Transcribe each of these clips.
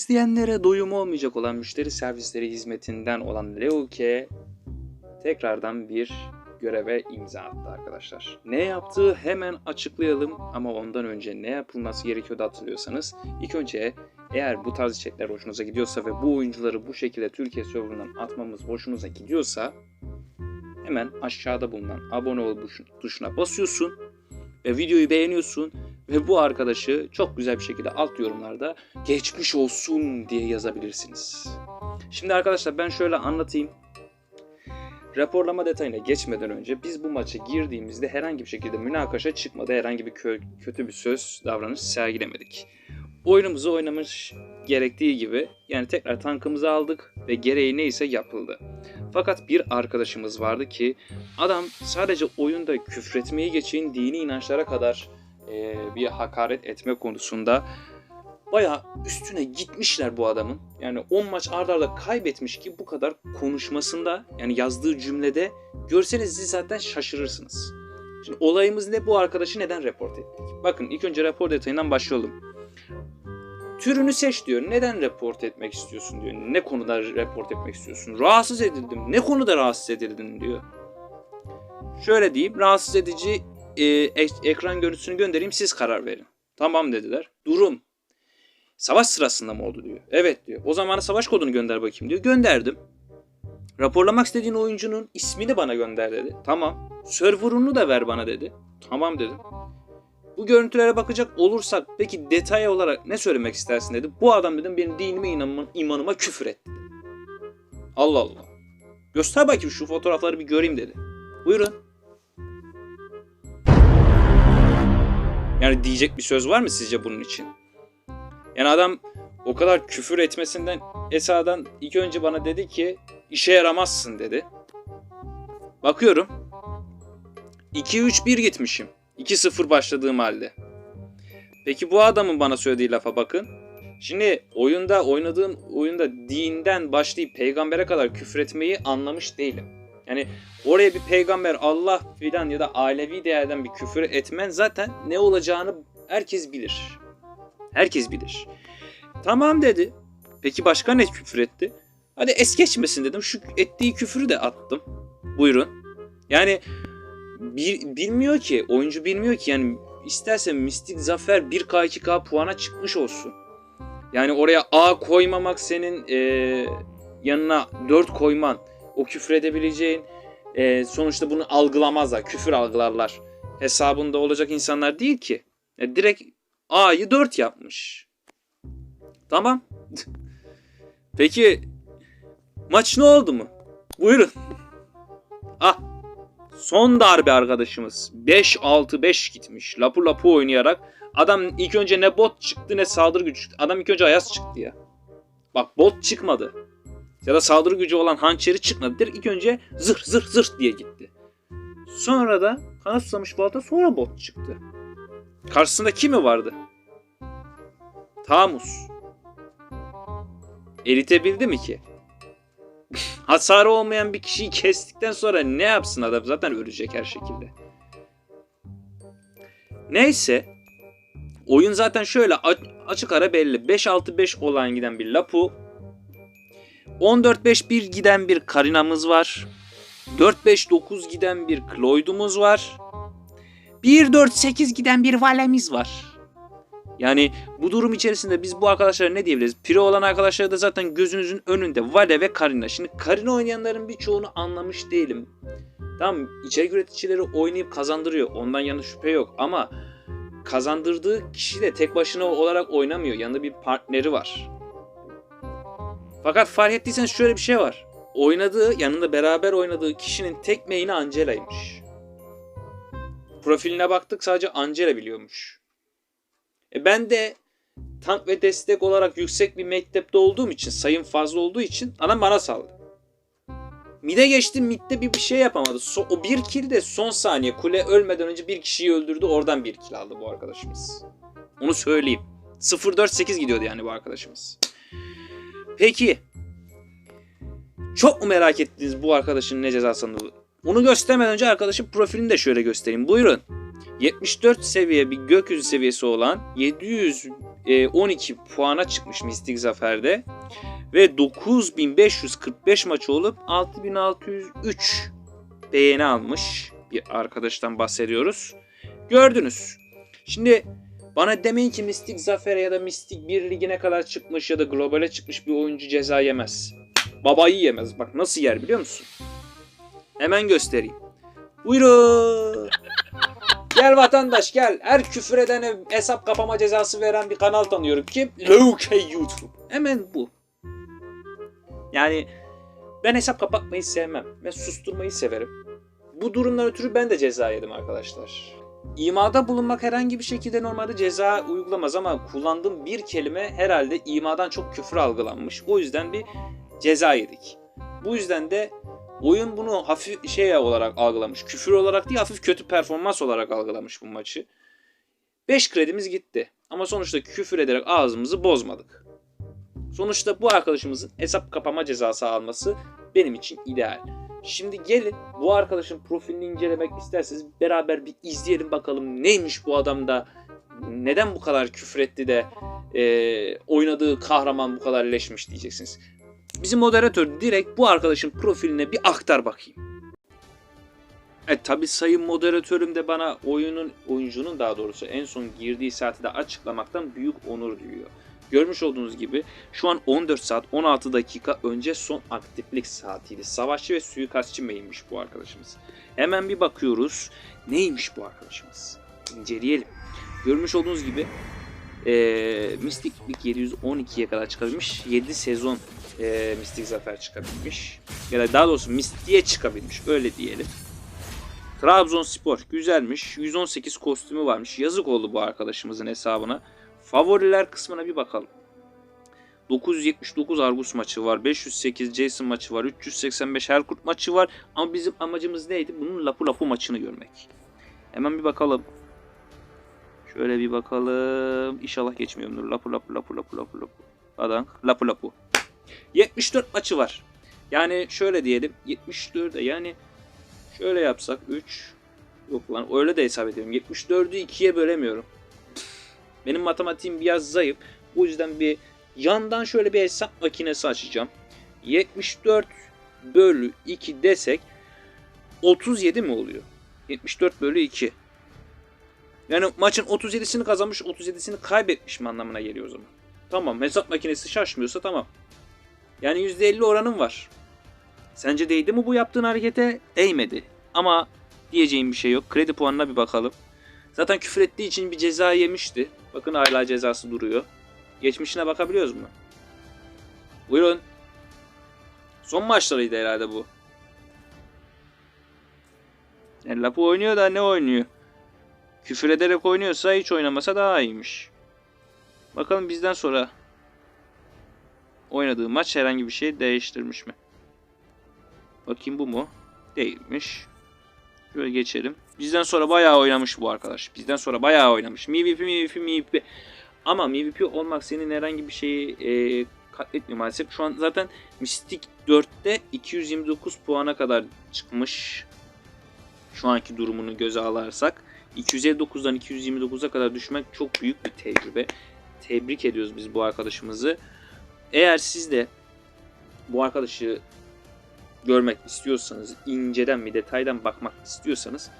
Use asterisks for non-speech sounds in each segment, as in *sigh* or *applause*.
İzleyenlere doyum olmayacak olan müşteri servisleri hizmetinden olan Leuke tekrardan bir göreve imza attı arkadaşlar. Ne yaptığı hemen açıklayalım ama ondan önce ne yapılması gerekiyordu hatırlıyorsanız ilk önce eğer bu tarz içerikler hoşunuza gidiyorsa ve bu oyuncuları bu şekilde Türkiye serverından atmamız hoşunuza gidiyorsa hemen aşağıda bulunan abone ol tuşuna basıyorsun ve videoyu beğeniyorsun ve bu arkadaşı çok güzel bir şekilde alt yorumlarda geçmiş olsun diye yazabilirsiniz. Şimdi arkadaşlar ben şöyle anlatayım. Raporlama detayına geçmeden önce biz bu maça girdiğimizde herhangi bir şekilde münakaşa çıkmadı. Herhangi bir kö- kötü bir söz, davranış sergilemedik. Oyunumuzu oynamış gerektiği gibi yani tekrar tankımızı aldık ve gereği neyse yapıldı. Fakat bir arkadaşımız vardı ki adam sadece oyunda küfretmeyi geçin dini inançlara kadar e, bir hakaret etme konusunda baya üstüne gitmişler bu adamın. Yani 10 maç ardarda arda kaybetmiş ki bu kadar konuşmasında yani yazdığı cümlede görseniz siz zaten şaşırırsınız. Şimdi olayımız ne bu arkadaşı neden report ettik? Bakın ilk önce rapor detayından başlayalım. Türünü seç diyor. Neden report etmek istiyorsun diyor. Ne konuda report etmek istiyorsun? Rahatsız edildim. Ne konuda rahatsız edildin diyor. Şöyle diyeyim. Rahatsız edici e, ek- ekran görüntüsünü göndereyim siz karar verin. Tamam dediler. Durum. Savaş sırasında mı oldu diyor. Evet diyor. O zaman savaş kodunu gönder bakayım diyor. Gönderdim. Raporlamak istediğin oyuncunun ismini bana gönder dedi. Tamam. Server'unu da ver bana dedi. Tamam dedim. Bu görüntülere bakacak olursak peki detay olarak ne söylemek istersin dedi. Bu adam dedim benim dinime inanma, imanıma küfür etti. Allah Allah. Göster bakayım şu fotoğrafları bir göreyim dedi. Buyurun. Yani diyecek bir söz var mı sizce bunun için? Yani adam o kadar küfür etmesinden Esa'dan ilk önce bana dedi ki işe yaramazsın dedi. Bakıyorum. 2-3-1 gitmişim. 2-0 başladığım halde. Peki bu adamın bana söylediği lafa bakın. Şimdi oyunda oynadığın oyunda dinden başlayıp peygambere kadar küfretmeyi anlamış değilim. Yani oraya bir peygamber Allah filan ya da ailevi değerden bir küfür etmen zaten ne olacağını herkes bilir. Herkes bilir. Tamam dedi. Peki başka ne küfür etti? Hadi es geçmesin dedim. Şu ettiği küfürü de attım. Buyurun. Yani bir, bilmiyor ki. Oyuncu bilmiyor ki. Yani isterse Mistik Zafer 1K 2K puana çıkmış olsun. Yani oraya A koymamak senin eee, yanına 4 koyman. O küfür edebileceğin eee, sonuçta bunu algılamazlar. Küfür algılarlar. Hesabında olacak insanlar değil ki. Ya direkt A'yı 4 yapmış. Tamam. *laughs* Peki maç ne oldu mu? Buyurun. Ah. Son darbe arkadaşımız. 5-6-5 gitmiş. Lapu lapu oynayarak. Adam ilk önce ne bot çıktı ne saldırı gücü çıktı. Adam ilk önce Ayaz çıktı ya. Bak bot çıkmadı. Ya da saldırı gücü olan hançeri çıkmadı. Direkt ilk önce zırh zırh zırh diye gitti. Sonra da kanat susamış balta sonra bot çıktı. Karşısında kimi vardı? Tamus. Eritebildi mi ki? *laughs* Hasarı olmayan bir kişiyi kestikten sonra ne yapsın adam? Zaten ölecek her şekilde. Neyse. Oyun zaten şöyle açık ara belli. 5-6-5 olan giden bir Lapu. 14-5-1 giden bir Karina'mız var. 4-5-9 giden bir Cloyd'umuz var. 1-4-8 giden bir Valemiz var. Yani bu durum içerisinde biz bu arkadaşlara ne diyebiliriz? Piri olan arkadaşlar da zaten gözünüzün önünde Vale ve Karina. Şimdi Karina oynayanların birçoğunu anlamış değilim. Tamam içerik üreticileri oynayıp kazandırıyor. Ondan yana şüphe yok ama kazandırdığı kişi de tek başına olarak oynamıyor. Yanında bir partneri var. Fakat fark ettiyseniz şöyle bir şey var. Oynadığı, yanında beraber oynadığı kişinin tek main'i Angela'ymış. Profiline baktık sadece Angela biliyormuş. E ben de tank ve destek olarak yüksek bir mektepte olduğum için, sayım fazla olduğu için adam bana saldı. Mide geçti, midde bir, bir şey yapamadı. So- o bir kill de son saniye kule ölmeden önce bir kişiyi öldürdü. Oradan bir kill aldı bu arkadaşımız. Onu söyleyeyim. 0-4-8 gidiyordu yani bu arkadaşımız. Peki. Çok mu merak ettiniz bu arkadaşın ne cezasını? Onu göstermeden önce arkadaşın profilini de şöyle göstereyim. Buyurun. 74 seviye bir gökyüzü seviyesi olan 700 e, 12 puana çıkmış Mistik Zafer'de. Ve 9545 maçı olup 6603 beğeni almış bir arkadaştan bahsediyoruz. Gördünüz. Şimdi bana demeyin ki Mistik Zafer'e ya da Mistik 1 ligine kadar çıkmış ya da globale çıkmış bir oyuncu ceza yemez. Babayı yemez. Bak nasıl yer biliyor musun? Hemen göstereyim. Buyurun. Gel vatandaş gel. Her küfür edene hesap kapama cezası veren bir kanal tanıyorum. Kim? Low YouTube. Hemen bu. Yani ben hesap kapatmayı sevmem ve susturmayı severim. Bu durumdan ötürü ben de ceza yedim arkadaşlar. İmada bulunmak herhangi bir şekilde normalde ceza uygulamaz ama kullandığım bir kelime herhalde imadan çok küfür algılanmış. O yüzden bir ceza yedik. Bu yüzden de oyun bunu hafif şey olarak algılamış. Küfür olarak değil hafif kötü performans olarak algılamış bu maçı. 5 kredimiz gitti. Ama sonuçta küfür ederek ağzımızı bozmadık. Sonuçta bu arkadaşımızın hesap kapama cezası alması benim için ideal. Şimdi gelin bu arkadaşın profilini incelemek isterseniz beraber bir izleyelim bakalım neymiş bu adamda neden bu kadar küfretti de e, oynadığı kahraman bu kadar leşmiş diyeceksiniz. Bizim moderatör direkt bu arkadaşın profiline bir aktar bakayım. E tabi sayın moderatörüm de bana oyunun oyuncunun daha doğrusu en son girdiği saati de açıklamaktan büyük onur duyuyor. Görmüş olduğunuz gibi şu an 14 saat 16 dakika önce son aktiflik saatiydi. Savaşçı ve suikastçı meymiş bu arkadaşımız. Hemen bir bakıyoruz. Neymiş bu arkadaşımız? İnceleyelim. Görmüş olduğunuz gibi eee Mystic League 712'ye kadar çıkabilmiş. 7 sezon eee Mystic Zafer çıkabilmiş. Ya da daha doğrusu Mystic'e çıkabilmiş. Öyle diyelim. Trabzonspor güzelmiş. 118 kostümü varmış. Yazık oldu bu arkadaşımızın hesabına. Favoriler kısmına bir bakalım. 979 Argus maçı var. 508 Jason maçı var. 385 Herkurt maçı var. Ama bizim amacımız neydi? Bunun Lapu Lapu maçını görmek. Hemen bir bakalım. Şöyle bir bakalım. İnşallah geçmiyorumdur. Lapu Lapu Lapu Lapu Lapu Lapu. Adam Lapu Lapu. 74 maçı var. Yani şöyle diyelim. 74'e yani şöyle yapsak 3 Yok lan öyle de hesap ediyorum. 74'ü 2'ye bölemiyorum. Benim matematiğim biraz zayıf. Bu yüzden bir yandan şöyle bir hesap makinesi açacağım. 74 bölü 2 desek 37 mi oluyor? 74 bölü 2. Yani maçın 37'sini kazanmış 37'sini kaybetmiş mi anlamına geliyor o zaman. Tamam hesap makinesi şaşmıyorsa tamam. Yani %50 oranım var. Sence değdi mi bu yaptığın harekete? Değmedi. Ama diyeceğim bir şey yok. Kredi puanına bir bakalım. Zaten küfür ettiği için bir ceza yemişti. Bakın hala cezası duruyor. Geçmişine bakabiliyoruz mu? Buyurun. Son maçlarıydı herhalde bu. Yani Lapu oynuyor da ne oynuyor? Küfür ederek oynuyorsa hiç oynamasa daha iyiymiş. Bakalım bizden sonra oynadığı maç herhangi bir şey değiştirmiş mi? Bakayım bu mu? Değilmiş. Şöyle geçelim. Bizden sonra bayağı oynamış bu arkadaş. Bizden sonra bayağı oynamış. MVP, MVP, MVP. Ama MVP olmak senin herhangi bir şeyi e, katletmiyor maalesef. Şu an zaten Mystic 4'te 229 puana kadar çıkmış. Şu anki durumunu göze alırsak. 259'dan 229'a kadar düşmek çok büyük bir tecrübe. Tebrik ediyoruz biz bu arkadaşımızı. Eğer siz de bu arkadaşı görmek istiyorsanız, inceden bir detaydan bakmak istiyorsanız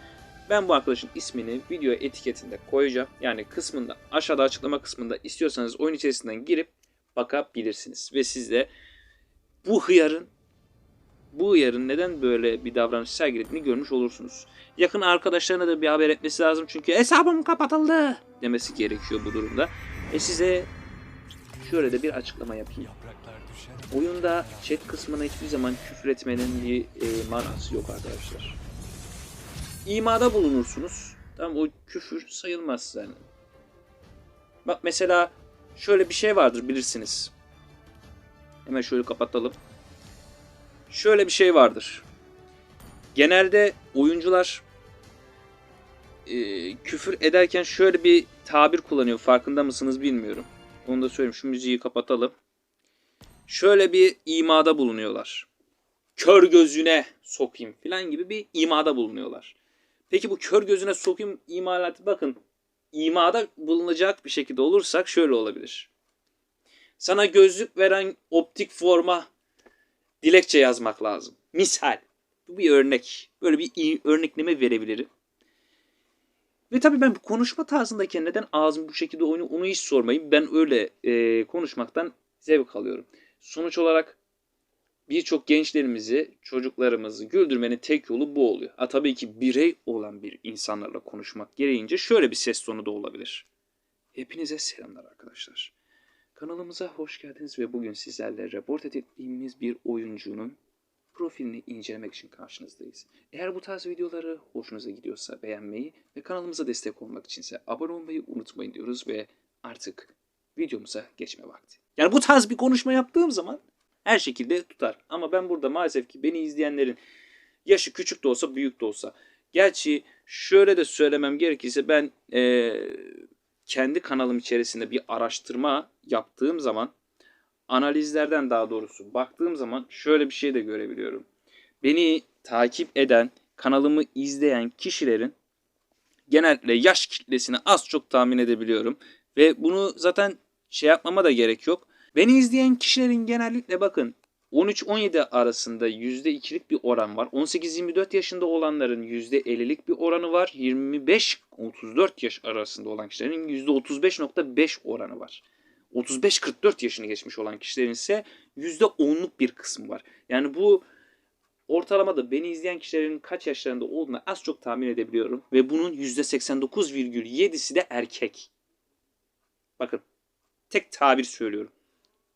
ben bu arkadaşın ismini video etiketinde koyacağım. Yani kısmında aşağıda açıklama kısmında istiyorsanız oyun içerisinden girip bakabilirsiniz. Ve siz de bu hıyarın bu hıyarın neden böyle bir davranış sergilediğini görmüş olursunuz. Yakın arkadaşlarına da bir haber etmesi lazım çünkü hesabım kapatıldı demesi gerekiyor bu durumda. E size şöyle de bir açıklama yapayım. Oyunda chat kısmına hiçbir zaman küfür etmenin bir e, manası yok arkadaşlar. İmada bulunursunuz. Tamam o küfür sayılmaz yani. Bak mesela şöyle bir şey vardır bilirsiniz. Hemen şöyle kapatalım. Şöyle bir şey vardır. Genelde oyuncular e, küfür ederken şöyle bir tabir kullanıyor. Farkında mısınız bilmiyorum. Onu da söyleyeyim. Şu müziği kapatalım şöyle bir imada bulunuyorlar. Kör gözüne sokayım falan gibi bir imada bulunuyorlar. Peki bu kör gözüne sokayım imalatı bakın. imada bulunacak bir şekilde olursak şöyle olabilir. Sana gözlük veren optik forma dilekçe yazmak lazım. Misal. Bu bir örnek. Böyle bir örnekleme verebilirim. Ve tabii ben bu konuşma tarzındayken neden ağzım bu şekilde oyunu onu hiç sormayın. Ben öyle e, konuşmaktan zevk alıyorum. Sonuç olarak birçok gençlerimizi, çocuklarımızı güldürmenin tek yolu bu oluyor. Ha, tabii ki birey olan bir insanlarla konuşmak gereğince şöyle bir ses tonu da olabilir. Hepinize selamlar arkadaşlar. Kanalımıza hoş geldiniz ve bugün sizlerle report ettiğimiz bir oyuncunun profilini incelemek için karşınızdayız. Eğer bu tarz videoları hoşunuza gidiyorsa beğenmeyi ve kanalımıza destek olmak içinse abone olmayı unutmayın diyoruz ve artık videomuza geçme vakti. Yani bu tarz bir konuşma yaptığım zaman her şekilde tutar. Ama ben burada maalesef ki beni izleyenlerin yaşı küçük de olsa büyük de olsa. Gerçi şöyle de söylemem gerekirse ben eee, kendi kanalım içerisinde bir araştırma yaptığım zaman analizlerden daha doğrusu baktığım zaman şöyle bir şey de görebiliyorum. Beni takip eden, kanalımı izleyen kişilerin genellikle yaş kitlesini az çok tahmin edebiliyorum. Ve bunu zaten şey yapmama da gerek yok. Beni izleyen kişilerin genellikle bakın 13-17 arasında %2'lik bir oran var. 18-24 yaşında olanların %50'lik bir oranı var. 25-34 yaş arasında olan kişilerin %35.5 oranı var. 35-44 yaşını geçmiş olan kişilerin ise %10'luk bir kısmı var. Yani bu ortalamada beni izleyen kişilerin kaç yaşlarında olduğunu az çok tahmin edebiliyorum. Ve bunun %89,7'si de erkek. Bakın tek tabir söylüyorum.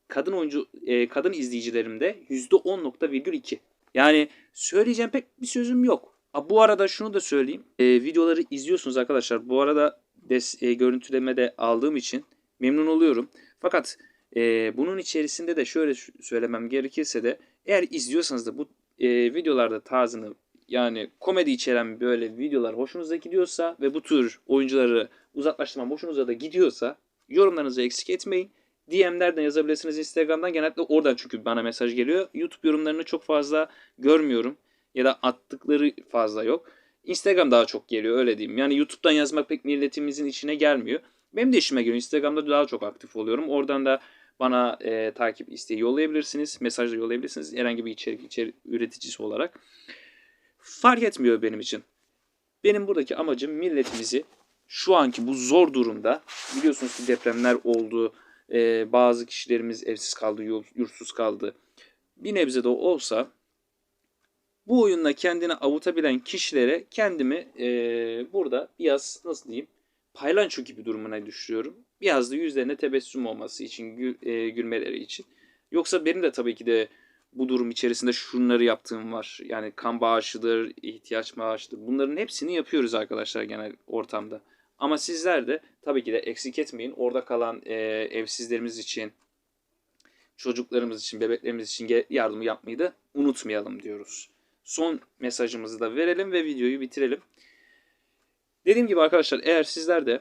Kadın oyuncu, e, kadın izleyicilerimde %10.2. Yani söyleyeceğim pek bir sözüm yok. Ha, bu arada şunu da söyleyeyim. E, videoları izliyorsunuz arkadaşlar. Bu arada des, e, görüntüleme de aldığım için memnun oluyorum. Fakat e, bunun içerisinde de şöyle söylemem gerekirse de eğer izliyorsanız da bu e, videolarda tarzını yani komedi içeren böyle videolar hoşunuza gidiyorsa ve bu tür oyuncuları uzaklaştırmam hoşunuza da gidiyorsa yorumlarınızı eksik etmeyin. DM'lerden yazabilirsiniz Instagram'dan. Genellikle oradan çünkü bana mesaj geliyor. YouTube yorumlarını çok fazla görmüyorum. Ya da attıkları fazla yok. Instagram daha çok geliyor öyle diyeyim. Yani YouTube'dan yazmak pek milletimizin içine gelmiyor. Benim de işime geliyor. Instagram'da daha çok aktif oluyorum. Oradan da bana e, takip isteği yollayabilirsiniz. Mesaj da yollayabilirsiniz. Herhangi bir içerik, içerik üreticisi olarak. Fark etmiyor benim için. Benim buradaki amacım milletimizi şu anki bu zor durumda biliyorsunuz ki depremler oldu. e, bazı kişilerimiz evsiz kaldı, yurtsuz kaldı. Bir nebze de olsa bu oyunla kendini avutabilen kişilere kendimi e, burada biraz nasıl diyeyim paylanço gibi durumuna düşürüyorum. Biraz da yüzlerine tebessüm olması için, gül- e, gülmeleri için. Yoksa benim de tabii ki de bu durum içerisinde şunları yaptığım var. Yani kan bağışıdır, ihtiyaç bağışıdır. Bunların hepsini yapıyoruz arkadaşlar genel ortamda. Ama sizler de tabii ki de eksik etmeyin. Orada kalan e, evsizlerimiz için, çocuklarımız için, bebeklerimiz için yardımı yapmayı da unutmayalım diyoruz. Son mesajımızı da verelim ve videoyu bitirelim. Dediğim gibi arkadaşlar eğer sizler de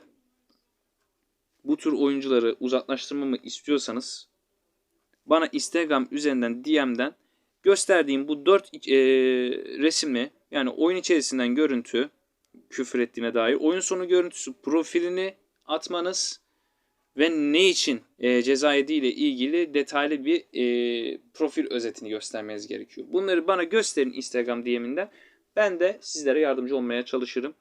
bu tür oyuncuları uzaklaştırmamı istiyorsanız bana Instagram üzerinden DM'den gösterdiğim bu 4 resimli yani oyun içerisinden görüntü küfür ettiğine dair oyun sonu görüntüsü profilini atmanız ve ne için e, ceza ile ilgili detaylı bir e, profil özetini göstermeniz gerekiyor. Bunları bana gösterin Instagram DM'inden. Ben de sizlere yardımcı olmaya çalışırım.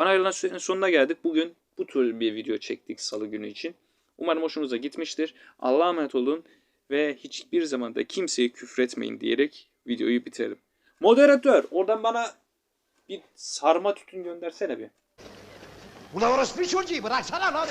Bana ayrılan sürenin sonuna geldik. Bugün bu tür bir video çektik salı günü için. Umarım hoşunuza gitmiştir. Allah'a emanet olun ve hiçbir zaman da kimseye küfretmeyin diyerek videoyu bitirelim. Moderatör oradan bana bir sarma tütün göndersene bir. Ulan orospu çocuğu bıraksana lan.